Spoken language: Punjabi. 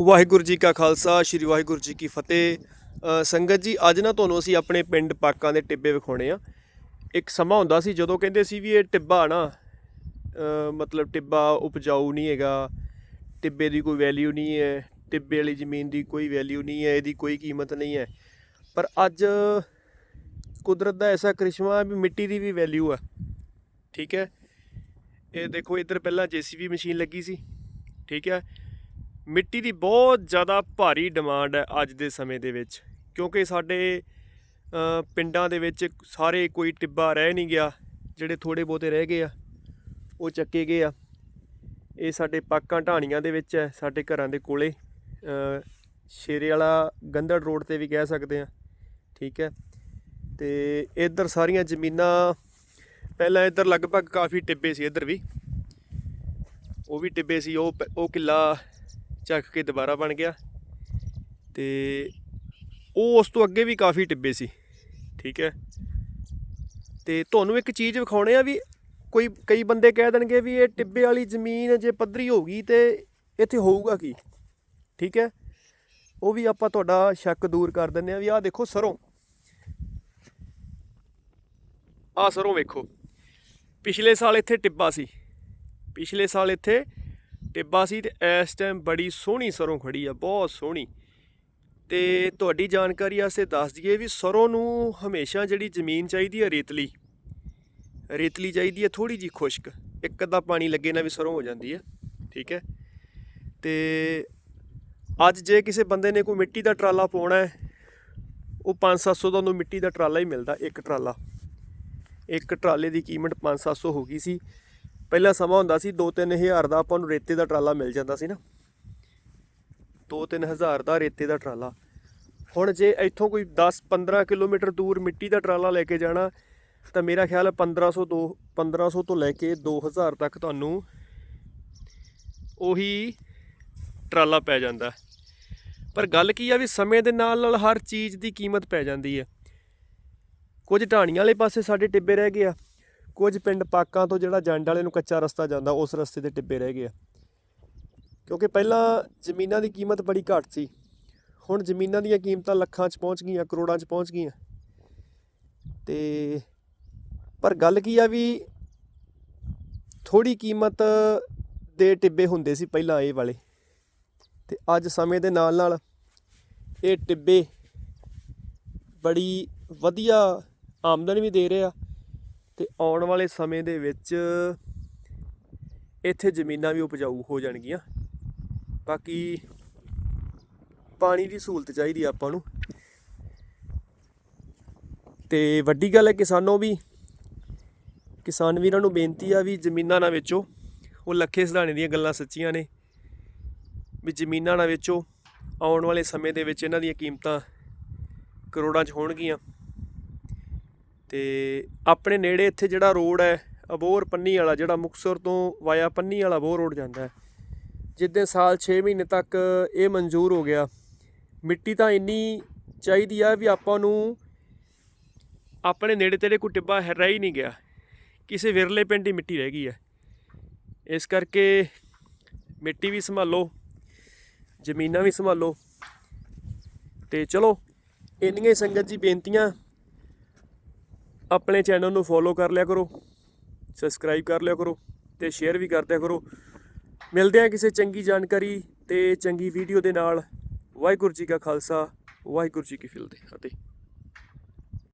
ਵਾਹਿਗੁਰੂ ਜੀ ਕਾ ਖਾਲਸਾ, ਸ੍ਰੀ ਵਾਹਿਗੁਰੂ ਜੀ ਕੀ ਫਤਿਹ। ਸੰਗਤ ਜੀ, ਅੱਜ ਨਾ ਤੁਹਾਨੂੰ ਅਸੀਂ ਆਪਣੇ ਪਿੰਡ ਪਾਕਾਂ ਦੇ ਟਿੱਬੇ ਵਿਖਾਉਣੇ ਆ। ਇੱਕ ਸਮਾਂ ਹੁੰਦਾ ਸੀ ਜਦੋਂ ਕਹਿੰਦੇ ਸੀ ਵੀ ਇਹ ਟਿੱਬਾ ਨਾ ਮਤਲਬ ਟਿੱਬਾ ਉਪਜਾਊ ਨਹੀਂ ਹੈਗਾ, ਟਿੱਬੇ ਦੀ ਕੋਈ ਵੈਲਿਊ ਨਹੀਂ ਹੈ, ਟਿੱਬੇ ਵਾਲੀ ਜ਼ਮੀਨ ਦੀ ਕੋਈ ਵੈਲਿਊ ਨਹੀਂ ਹੈ, ਇਹਦੀ ਕੋਈ ਕੀਮਤ ਨਹੀਂ ਹੈ। ਪਰ ਅੱਜ ਕੁਦਰਤ ਦਾ ਐਸਾ ਕ੍ਰਿਸ਼ਮਾ ਹੈ ਵੀ ਮਿੱਟੀ ਦੀ ਵੀ ਵੈਲਿਊ ਆ। ਠੀਕ ਹੈ? ਇਹ ਦੇਖੋ, ਇੱਧਰ ਪਹਿਲਾਂ ਜੀਸੀਬੀ ਮਸ਼ੀਨ ਲੱਗੀ ਸੀ। ਠੀਕ ਹੈ? ਮਿੱਟੀ ਦੀ ਬਹੁਤ ਜ਼ਿਆਦਾ ਭਾਰੀ ਡਿਮਾਂਡ ਹੈ ਅੱਜ ਦੇ ਸਮੇਂ ਦੇ ਵਿੱਚ, ਕਿਉਂਕਿ ਸਾਡੇ ਪਿੰਡਾਂ ਦੇ ਵਿੱਚ ਸਾਰੇ ਕੋਈ ਟਿੱਬਾ ਰਹਿ ਨਹੀਂ ਗਿਆ, ਜਿਹੜੇ ਥੋੜੇ ਬਹੁਤੇ ਰਹਿ ਗਏ ਆ, ਉਹ ਚੱਕੇ ਗਏ ਆ। ਇਹ ਸਾਡੇ ਪਾਕਾਂ ਢਾਣੀਆਂ ਦੇ ਵਿੱਚ ਹੈ, ਸਾਡੇ ਘਰਾਂ ਦੇ ਕੋਲੇ ਸ਼ੇਰੇ ਵਾਲਾ ਗੰਦੜ ਰੋਡ ਤੇ ਵੀ ਕਹਿ ਸਕਦੇ ਆ ਠੀਕ ਹੈ। ਤੇ ਇੱਧਰ ਸਾਰੀਆਂ ਜ਼ਮੀਨਾਂ, ਪਹਿਲਾਂ ਇੱਧਰ ਲਗਭਗ ਕਾਫੀ ਟਿੱਬੇ ਸੀ ਇੱਧਰ ਵੀ, ਉਹ ਵੀ ਟਿੱਬੇ ਸੀ, ਉਹ ਪ- ਉਹ ਕਿੱਲਾ ਚੱਕ ਕੇ ਦੁਬਾਰਾ ਬਣ ਗਿਆ। ਤੇ ਉਹ ਉਸ ਤੋਂ ਅੱਗੇ ਵੀ ਕਾਫੀ ਟਿੱਬੇ ਸੀ, ਠੀਕ ਹੈ। ਤੇ ਤੁਹਾਨੂੰ ਇੱਕ ਚੀਜ਼ ਵਿਖਾਉਣੇ ਆ ਵੀ ਕੋਈ, ਕਈ ਬੰਦੇ ਕਹਿ ਦੇਣਗੇ ਵੀ ਇਹ ਟਿੱਬੇ ਵਾਲੀ ਜ਼ਮੀਨ ਜੇ ਪੱਧਰੀ ਹੋਊਗੀ ਤੇ ਇੱਥੇ ਹੋਊਗਾ ਕੀ, ਠੀਕ ਹੈ। ਉਹ ਵੀ ਆਪਾਂ ਤੁਹਾਡਾ ਸ਼ੱਕ ਦੂਰ ਕਰ ਦਿੰਦੇ ਆ ਵੀ ਆਹ ਦੇਖੋ ਸਰੋਂ। ਆਹ ਸਰੋਂ ਵੇਖੋ। ਪਿਛਲੇ ਸਾਲ ਇੱਥੇ ਟਿੱਬਾ ਸੀ। ਪਿਛਲੇ ਸਾਲ ਇੱਥੇ ਟਿੱਬਾ ਸੀ ਤੇ ਇਸ ਟਾਈਮ ਬੜੀ ਸੋਹਣੀ ਸਰੋਂ ਖੜੀ ਆ ਬਹੁਤ ਸੋਹਣੀ। ਤੇ ਤੁਹਾਡੀ ਜਾਣਕਾਰੀ ਵਾਸਤੇ ਦੱਸ ਦਈਏ ਵੀ ਸਰੋਂ ਨੂੰ ਹਮੇਸ਼ਾ ਜਿਹੜੀ ਜ਼ਮੀਨ ਚਾਹੀਦੀ ਹੈ ਰੇਤਲੀ। ਰੇਤਲੀ ਚਾਹੀਦੀ ਹੈ ਥੋੜੀ ਜੀ ਖੁਸ਼ਕ। ਇੱਕ ਅੱਧਾ ਪਾਣੀ ਲੱਗੇ ਨਾ ਵੀ ਸਰੋਂ ਹੋ ਜਾਂਦੀ ਹੈ ਠੀਕ ਹੈ? ਤੇ ਅੱਜ ਜੇ ਕਿਸੇ ਬੰਦੇ ਨੇ ਕੋਈ ਮਿੱਟੀ ਦਾ ਟਰਾਲਾ ਪਾਉਣਾ ਹੈ ਉਹ 5-700 ਦਾ ਉਹਨੂੰ ਮਿੱਟੀ ਦਾ ਟਰਾਲਾ ਹੀ ਮਿਲਦਾ ਇੱਕ ਟਰਾਲਾ। ਇੱਕ ਟਰਾਲੇ ਦੀ ਕੀਮਤ 5-700 ਹੋ ਗਈ ਸੀ। ਪਹਿਲਾਂ ਸਮਾਂ ਹੁੰਦਾ ਸੀ 2-3000 ਦਾ ਆਪਾਂ ਨੂੰ ਰੇਤੇ ਦਾ ਟਰਾਲਾ ਮਿਲ ਜਾਂਦਾ ਸੀ ਨਾ। 2-3000 ਦਾ ਰੇਤੇ ਦਾ ਟਰਾਲਾ। ਹੁਣ ਜੇ ਇੱਥੋਂ ਕੋਈ 10-15 ਕਿਲੋਮੀਟਰ ਦੂਰ ਮਿੱਟੀ ਦਾ ਟਰਾਲਾ ਲੈ ਕੇ ਜਾਣਾ, ਤਾਂ ਮੇਰਾ ਖਿਆਲ ਹੈ 1500 ਦੋ 1500 ਤੋਂ ਲੈ ਕੇ 2000 ਤੱਕ ਤੁਹਾਨੂੰ ਉਹੀ ਟਰਾਲਾ ਪੈ ਜਾਂਦਾ। ਪਰ ਗੱਲ ਕੀ ਆ ਵੀ ਸਮੇਂ ਦੇ ਨਾਲ ਨਾਲ ਹਰ ਚੀਜ਼ ਦੀ ਕੀਮਤ ਪੈ ਜਾਂਦੀ ਹੈ। ਕੁਝ ਢਾਣੀਆਂ ਵਾਲੇ ਪਾਸੇ ਸਾਡੇ ਟਿੱਬੇ ਰਹਿ ਗਏ ਆ। ਕੁਝ ਪਿੰਡ ਪਾਕਾਂ ਤੋਂ ਜਿਹੜਾ ਜੰਡ ਵਾਲੇ ਨੂੰ ਕੱਚਾ ਰਸਤਾ ਜਾਂਦਾ, ਉਸ ਰਸਤੇ ਦੇ ਟਿੱਬੇ ਰਹਿ ਗਏ ਆ। ਕਿਉਂਕਿ ਪਹਿਲਾਂ ਜ਼ਮੀਨਾਂ ਦੀ ਕੀਮਤ ਬੜੀ ਘੱਟ ਸੀ। ਹੁਣ ਜ਼ਮੀਨਾਂ ਦੀਆਂ ਕੀਮਤਾਂ ਲੱਖਾਂ 'ਚ ਪਹੁੰਚ ਗਈਆਂ, ਕਰੋੜਾਂ 'ਚ ਪਹੁੰਚ ਗਈਆਂ। ਤੇ ਪਰ ਗੱਲ ਕੀ ਆ ਵੀ ਥੋੜੀ ਕੀਮਤ ਦੇ ਟਿੱਬੇ ਹੁੰਦੇ ਸੀ ਪਹਿਲਾਂ ਇਹ ਵਾਲੇ। ਤੇ ਅੱਜ ਸਮੇਂ ਦੇ ਨਾਲ ਨਾਲ ਇਹ ਟਿੱਬੇ ਬੜੀ ਵਧੀਆ ਆਮਦਨ ਵੀ ਦੇ ਰਹੇ ਆ। ਤੇ ਆਉਣ ਵਾਲੇ ਸਮੇਂ ਦੇ ਵਿੱਚ ਇੱਥੇ ਜ਼ਮੀਨਾਂ ਵੀ ਉਪਜਾਊ ਹੋ ਜਾਣਗੀਆਂ। ਬਾਕੀ ਪਾਣੀ ਦੀ ਸਹੂਲਤ ਚਾਹੀਦੀ ਆਪਾਂ ਨੂੰ। ਤੇ ਵੱਡੀ ਗੱਲ ਹੈ ਕਿਸਾਨੋਂ ਵੀ, ਕਿਸਾਨ ਵੀਰਾਂ ਨੂੰ ਬੇਨਤੀ ਆ ਵੀ ਜ਼ਮੀਨਾਂ ਨਾ ਵੇਚੋ। ਉਹ ਲੱਖੇ ਸਧਾਣੇ ਦੀਆਂ ਗੱਲਾਂ ਸੱਚੀਆਂ ਨੇ। ਵੀ ਜ਼ਮੀਨਾਂ ਨਾ ਵੇਚੋ। ਆਉਣ ਵਾਲੇ ਸਮੇਂ ਦੇ ਵਿੱਚ ਇਹਨਾਂ ਦੀਆਂ ਕੀਮਤਾਂ ਕਰੋੜਾਂ 'ਚ ਹੋਣਗੀਆਂ। ਤੇ ਆਪਣੇ ਨੇੜੇ ਇੱਥੇ ਜਿਹੜਾ ਰੋਡ ਹੈ ਅਬੋਰ ਪੰਨੀ ਵਾਲਾ, ਜਿਹੜਾ ਮੁਕਤਸਰ ਤੋਂ ਵਾਇਆ ਪੰਨੀ ਵਾਲਾ ਅਬੋਰ ਰੋਡ ਜਾਂਦਾ ਹੈ, ਜਿੱਦਾਂ ਸਾਲ 6 ਮਹੀਨੇ ਤੱਕ ਇਹ ਮਨਜ਼ੂਰ ਹੋ ਗਿਆ। ਮਿੱਟੀ ਤਾਂ ਇੰਨੀ ਚਾਹੀਦੀ ਆ ਵੀ ਆਪਾਂ ਨੂੰ ਆਪਣੇ ਨੇੜੇ ਤੇੜੇ ਕੋਈ ਟਿੱਬਾ ਹੈ- ਰਹਿ ਹੀ ਨਹੀਂ ਗਿਆ। ਕਿਸੇ ਵਿਰਲੇ ਪਿੰਡ ਹੀ ਮਿੱਟੀ ਰਹਿ ਗਈ ਹੈ। ਇਸ ਕਰਕੇ ਮਿੱਟੀ ਵੀ ਸੰਭਾਲੋ, ਜ਼ਮੀਨਾਂ ਵੀ ਸੰਭਾਲੋ। ਤੇ ਚਲੋ, ਇੰਨੀਆਂ ਹੀ ਸੰਗਤ ਜੀ ਬੇਨਤੀਆਂ। ਆਪਣੇ ਚੈਨਲ ਨੂੰ ਫੋਲੋ ਕਰ ਲਿਆ ਕਰੋ ਸਬਸਕ੍ਰਾਈਬ ਕਰ ਲਿਆ ਕਰੋ ਤੇ ਸ਼ੇਅਰ ਵੀ ਕਰ ਦਿਆ ਕਰੋ। ਮਿਲਦੇ ਹਾਂ ਕਿਸੇ ਚੰਗੀ ਜਾਣਕਾਰੀ ਤੇ ਚੰਗੀ ਵੀਡੀਓ ਦੇ ਨਾਲ। ਵਾਹਿਗੁਰੂ ਜੀ ਕਾ ਖਾਲਸਾ, ਵਾਹਿਗੁਰੂ ਜੀ ਕੀ ਫਤਿਹ ਅਤੇ